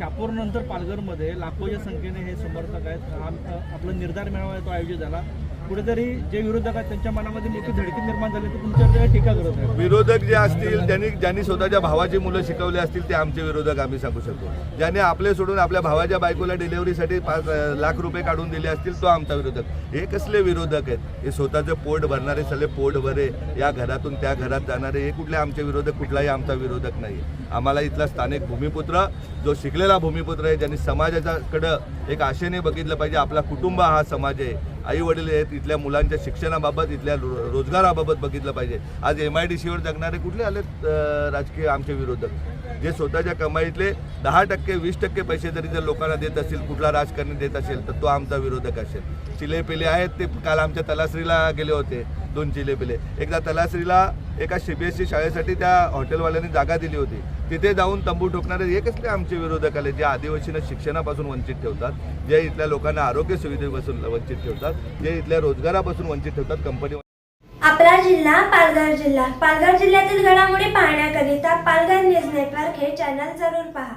शापूरनंतर पालघरमध्ये लाखोच्या संख्येने हे समर्थक आहेत. आम- आपला निर्धार मेळावा तो आयोजित झाला. कुठेतरी जे विरोधक आहेत त्यांच्या मनामध्ये मोठी धडकी निर्माण झाली तर तुमच्यावर टीका करत आहे विरोधक जे असतील त्यांनी ज्यांनी स्वतःच्या भावाची मुलं शिकवली असतील ते आमचे विरोधक आम्ही सांगू शकतो. ज्याने आपले सोडून आपल्या भावाच्या बायकोला डिलेव्हरीसाठी पाच लाख रुपये काढून दिले असतील तो आमचा विरोधक. हे कसले विरोधक आहेत? हे स्वतःचं पोट भरणारे सगळे पोट भरे या घरातून त्या घरात जाणारे हे कुठले आमचे विरोधक? कुठलाही आमचा विरोधक नाही. आम्हाला इथला स्थानिक भूमिपुत्र जो शिकलेला भूमिपुत्र आहे ज्यांनी समाजाच्याकडं एक आशेने बघितलं पाहिजे आपला कुटुंब हा समाज आहे आई वडील आहेत इथल्या मुलांच्या शिक्षणाबाबत इथल्या रोजगाराबाबत बघितलं पाहिजे. आज एम आय डी सीवर जगणारे कुठले आलेत राजकीय आमचे विरोधक? जे स्वतःच्या कमाईतले दहा टक्के वीस टक्के पैसे जरी जर लोकांना देत असेल कुठला राजकारणी देत असेल तर तो आमचा विरोधक असेल. चिले पिले आहेत ते काल आमच्या तलासरीला गेले होते दोन चिले पिले एकदा तलासरीला एका सी बी एस सी शाळेसाठी त्या हॉटेलवाल्यांनी जागा दिली होती. तिथे जाऊन तंबू ठोकणारे हे कसले आमचे विरोधक आले जे आदिवासींना शिक्षणापासून वंचित ठेवतात जे इथल्या लोकांना आरोग्य सुविधेपासून वंचित ठेवतात जे इथल्या रोजगारापासून वंचित ठेवतात कंपनी आपला जिल्हा पालघर जिल्हा. पालघर जिल्ह्यातील घडामोडी पाहण्याकरिता पालघर न्यूज नेटवर्क हे चॅनल जरूर पहा.